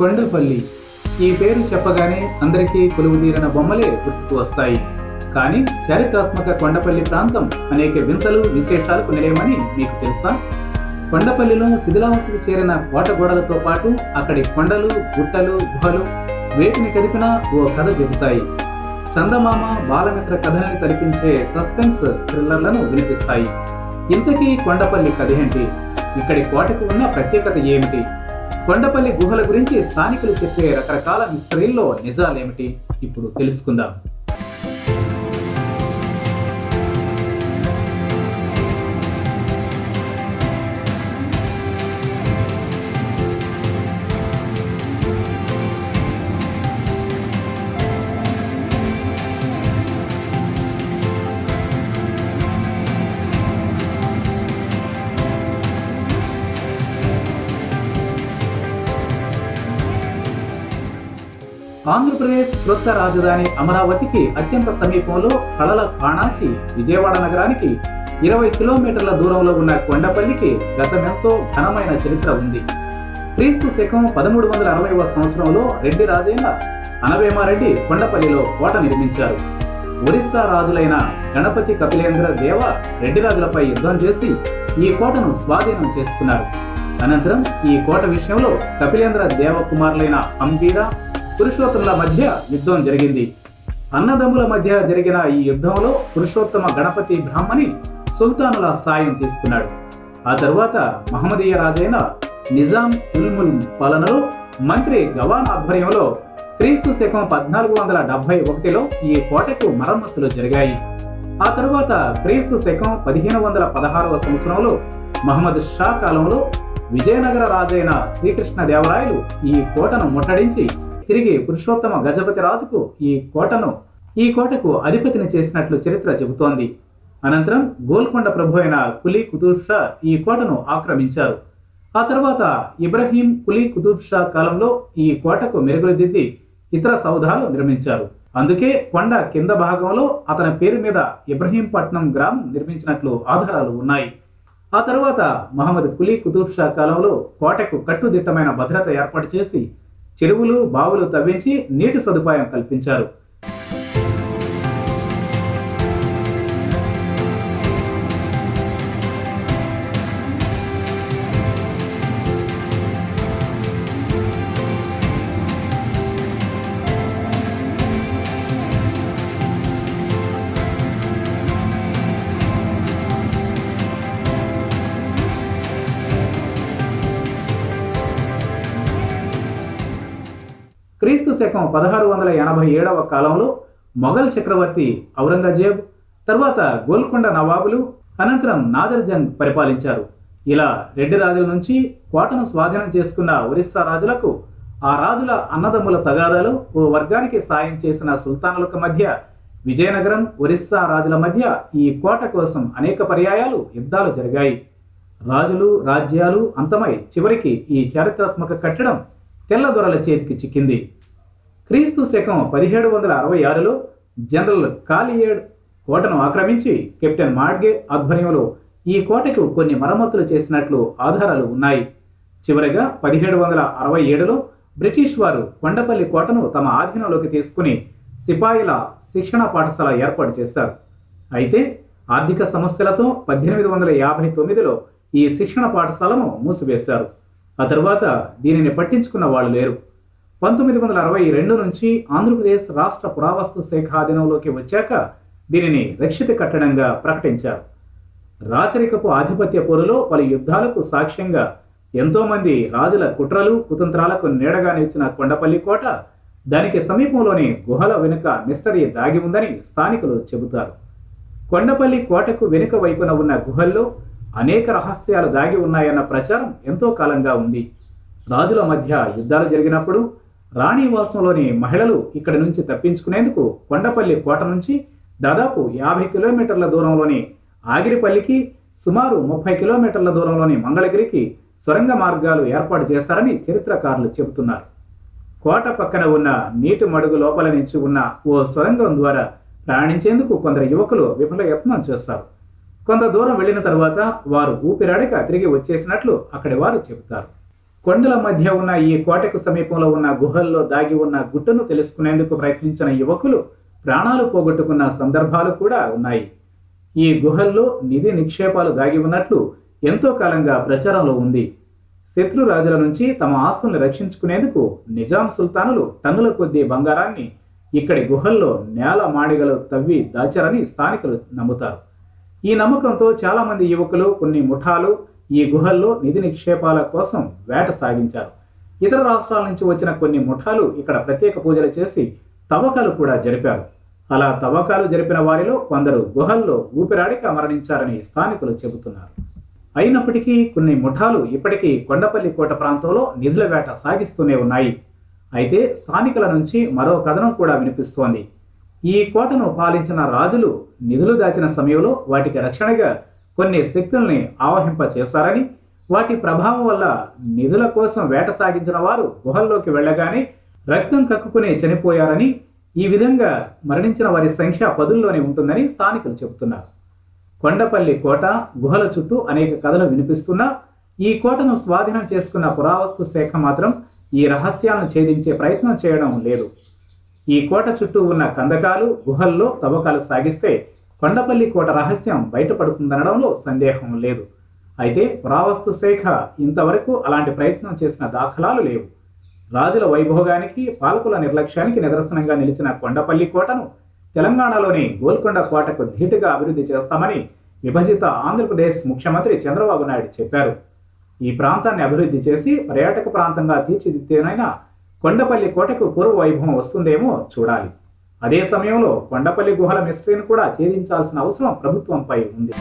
కొండపల్లి. ఈ పేరు చెప్పగానే అందరికీ కొలువుదీరిన బొమ్మలే గుర్తుకు వస్తాయి. కానీ చారిత్రాత్మక కొండపల్లి ప్రాంతం అనేక వింతలు విశేషాలకు నిలయమని మీకు తెలుసా? కొండపల్లిలో శిథిలావస్థకు చేరిన కోట గోడలతో పాటు అక్కడి కొండలు గుట్టలు గుహలు వేటిని కదిపినా ఓ కథ చెబుతాయి. చందమామ బాలమిత్ర కథల్ని తలిపించే సస్పెన్స్ థ్రిల్లర్లను వినిపిస్తాయి. ఇంతకీ కొండపల్లి కథ ఏంటి? ఇక్కడి కోటకు ఉన్న ప్రత్యేకత ఏమిటి? కొండపల్లి గుహల గురించి స్థానికులు చెప్పే రకరకాల మిస్టరీల్లో నిజాలేమిటి? ఇప్పుడు తెలుసుకుందాం. ఆంధ్రప్రదేశ్ క్రొత్త రాజధాని అమరావతికి అత్యంత సమీపంలో కళల కాణాచి విజయవాడ నగరానికి ఇరవై కిలోమీటర్ల దూరంలో ఉన్న కొండపల్లికి గతమెంతో ఘనమైన చరిత్ర ఉంది. క్రీస్తు శకం పదమూడు వందల అరవైవ సంవత్సరంలో రెడ్డి రాజైన అనవేమారెడ్డి కొండపల్లిలో కోట నిర్మించారు. ఒరిస్సా రాజులైన గణపతి కపిలేంద్ర దేవ రెడ్డిరాజులపై యుద్ధం చేసి ఈ కోటను స్వాధీనం చేసుకున్నారు. అనంతరం ఈ కోట విషయంలో కపిలేంద్ర దేవ కుమారులైన అంబీరా పురుషోత్తముల మధ్య యుద్ధం జరిగింది. అన్నదమ్ముల మధ్య జరిగిన ఈ యుద్ధంలో పురుషోత్తమ గణపతి బ్రాహ్మణి సుల్తానుల సాయం తీసుకున్నాడు. ఆ తరువాత మహమ్మదీయ రాజైన నిజాం ఉల్ముల్ పాలనలో మంత్రి గవాన్ ఆధ్వర్యంలో క్రీస్తు శకం పద్నాలుగు వందల డెబ్బై ఒకటిలో ఈ కోటకు మరమ్మతులు జరిగాయి. ఆ తరువాత క్రీస్తు శకం పదిహేను వందల పదహారవ సంవత్సరంలో మహమ్మద్ షా కాలంలో విజయనగర రాజైన శ్రీకృష్ణ దేవరాయలు ఈ కోటను ముట్టడించి తిరిగి పురుషోత్తమ గజపతి రాజుకు ఈ కోటను ఈ కోటకు అధిపతిని చేసినట్లు చరిత్ర చెబుతోంది. అనంతరం గోల్కొండ ప్రభు అయిన కులీ కుతుబ్ షా ఈ కోటను ఆక్రమించారు. ఆ తర్వాత ఇబ్రహీం కులీ కుతుబ్ షా కాలంలో ఈ కోటకు మెరుగులు దిద్ది ఇతర సౌధాలు నిర్మించారు. అందుకే కొండ కింద భాగంలో అతని పేరు మీద ఇబ్రహీంపట్నం గ్రామం నిర్మించినట్లు ఆధారాలు ఉన్నాయి. ఆ తర్వాత మహమ్మద్ కులీ కుతుబ్ షా కాలంలో కోటకు కట్టుదిట్టమైన భద్రత ఏర్పాటు చేసి చెరువులు బావులు తవ్వించి నీటి సదుపాయం కల్పించారు. క్రీస్తు శకం పదహారు వందల ఎనభై ఏడవ కాలంలో మొఘల్ చక్రవర్తి ఔరంగజేబ్ తర్వాత గోల్కొండ నవాబులు అనంతరం నాజర్ జంగ్ పరిపాలించారు. ఇలా రెడ్డి రాజుల నుంచి కోటను స్వాధీనం చేసుకున్న ఒరిస్సా రాజులకు ఆ రాజుల అన్నదమ్ముల తగాదాలు ఓ వర్గానికి సాయం చేసిన సుల్తానులకు మధ్య విజయనగరం ఒరిస్సా రాజుల మధ్య ఈ కోట కోసం అనేక పర్యాయాలు యుద్ధాలు జరిగాయి. రాజులు రాజ్యాలు అంతమై చివరికి ఈ చారిత్రాత్మక కట్టడం తెల్లదొరల చేతికి చిక్కింది. క్రీస్తు శకం పదిహేడు వందల అరవై ఆరులో జనరల్ కాలియేడ్ కోటను ఆక్రమించి కెప్టెన్ మాడ్గే ఆధ్వర్యంలో ఈ కోటకు కొన్ని మరమ్మతులు చేసినట్లు ఆధారాలు ఉన్నాయి. చివరగా పదిహేడు వందల అరవై ఏడులో బ్రిటిష్ వారు కొండపల్లి కోటను తమ ఆధీనంలోకి తీసుకుని సిపాయిల శిక్షణ పాఠశాల ఏర్పాటు చేశారు. అయితే ఆర్థిక సమస్యలతో పద్దెనిమిది వందల యాభై తొమ్మిదిలో ఈ శిక్షణ పాఠశాలను మూసివేశారు. ఆ తర్వాత దీనిని పట్టించుకున్న వాళ్ళు లేరు. పంతొమ్మిది వందల అరవై రెండు నుంచి ఆంధ్రప్రదేశ్ రాష్ట్ర పురావస్తు శాఖ ఆధీనంలోకి వచ్చాక దీనిని రక్షిత కట్టడంగా ప్రకటించారు. రాచరికపు ఆధిపత్య పోరులో పలు యుద్ధాలకు సాక్ష్యంగా ఎంతోమంది రాజుల కుట్రలు కుతంత్రాలకు నీడగా నిలిచిన కొండపల్లి కోట దానికి సమీపంలోని గుహల వెనుక మిస్టరీ దాగి ఉందని స్థానికులు చెబుతారు. కొండపల్లి కోటకు వెనుక వైపున ఉన్న గుహల్లో అనేక రహస్యాలు దాగి ఉన్నాయన్న ప్రచారం ఎంతో కాలంగా ఉంది. రాజుల మధ్య యుద్ధాలు జరిగినప్పుడు రాణివాసంలోని మహిళలు ఇక్కడి నుంచి తప్పించుకునేందుకు కొండపల్లి కోట నుంచి దాదాపు యాభై కిలోమీటర్ల దూరంలోని ఆగిరిపల్లికి సుమారు ముప్పై కిలోమీటర్ల దూరంలోని మంగళగిరికి సొరంగ మార్గాలు ఏర్పాటు చేస్తారని చరిత్రకారులు చెబుతున్నారు. కోట పక్కన ఉన్న నీటి మడుగు లోపల నుంచి ఉన్న ఓ సొరంగం ద్వారా ప్రయాణించేందుకు కొందరు యువకులు విఫల యత్నం చేస్తారు. కొంత దూరం వెళ్ళిన తర్వాత వారు ఊపిరాడక తిరిగి వచ్చేసినట్లు అక్కడి వారు చెబుతారు. కొండల మధ్య ఉన్న ఈ కోటకు సమీపంలో ఉన్న గుహల్లో దాగి ఉన్న గుట్టను తెలుసుకునేందుకు ప్రయత్నించిన యువకులు ప్రాణాలు పోగొట్టుకున్న సందర్భాలు కూడా ఉన్నాయి. ఈ గుహల్లో నిధి నిక్షేపాలు దాగి ఉన్నట్లు ఎంతో కాలంగా ప్రచారంలో ఉంది. శత్రు రాజుల నుంచి తమ ఆస్తుల్ని రక్షించుకునేందుకు నిజాం సుల్తానులు టన్నుల కొద్దీ బంగారాన్ని ఇక్కడి గుహల్లో నేల మాడిగలు తవ్వి దాచారని స్థానికులు నమ్ముతారు. ఈ నమ్మకంతో చాలామంది యువకులు కొన్ని ముఠాలు ఈ గుహల్లో నిధి నిక్షేపాల కోసం వేట సాగించారు. ఇతర రాష్ట్రాల నుంచి వచ్చిన కొన్ని ముఠాలు ఇక్కడ ప్రత్యేక పూజలు చేసి తవ్వకాలు కూడా జరిపారు. అలా తవ్వకాలు జరిపిన వారిలో కొందరు గుహల్లో ఊపిరాడిక మరణించారని స్థానికులు చెబుతున్నారు. అయినప్పటికీ కొన్ని ముఠాలు ఇప్పటికీ కొండపల్లి కోట ప్రాంతంలో నిధుల వేట సాగిస్తూనే ఉన్నాయి. అయితే స్థానికుల నుంచి మరో కథనం కూడా వినిపిస్తోంది. ఈ కోటను పాలించిన రాజులు నిధులు దాచిన సమయంలో వాటికి రక్షణగా కొన్ని శక్తుల్ని ఆవహింప చేశారని వాటి ప్రభావం వల్ల నిధుల కోసం వేట సాగించిన వారు గుహల్లోకి వెళ్ళగానే రక్తం కక్కుకుని చనిపోయారని ఈ విధంగా మరణించిన వారి సంఖ్య పదుల్లోనే ఉంటుందని స్థానికులు చెబుతున్నారు. కొండపల్లి కోట గుహల చుట్టూ అనేక కథలు వినిపిస్తున్నా ఈ కోటను స్వాధీనం చేసుకున్న పురావస్తు శాఖ మాత్రం ఈ రహస్యాలను ఛేదించే ప్రయత్నం చేయడం లేదు. ఈ కోట చుట్టూ ఉన్న కందకాలు గుహల్లో తవ్వకాలు సాగిస్తే కొండపల్లి కోట రహస్యం బయటపడుతుందనడంలో సందేహం లేదు. అయితే పురావస్తు శాఖ ఇంతవరకు అలాంటి ప్రయత్నం చేసిన దాఖలాలు లేవు. రాజుల వైభోగానికి పాలకుల నిర్లక్ష్యానికి నిదర్శనంగా నిలిచిన కొండపల్లి కోటను తెలంగాణలోని గోల్కొండ కోటకు ధీటుగా అభివృద్ధి చేస్తామని విభజిత ఆంధ్రప్రదేశ్ ముఖ్యమంత్రి చంద్రబాబు నాయుడు చెప్పారు. ఈ ప్రాంతాన్ని అభివృద్ధి చేసి పర్యాటక ప్రాంతంగా తీర్చిదిద్దేనైనా కొండపల్లి కోటకు పూర్వ వైభవం వస్తుందేమో చూడాలి. అదే సమయంలో కొండపల్లి గుహల మిస్టరీని కూడా ఛేదించాల్సిన అవసరం ప్రభుత్వంపై ఉంది.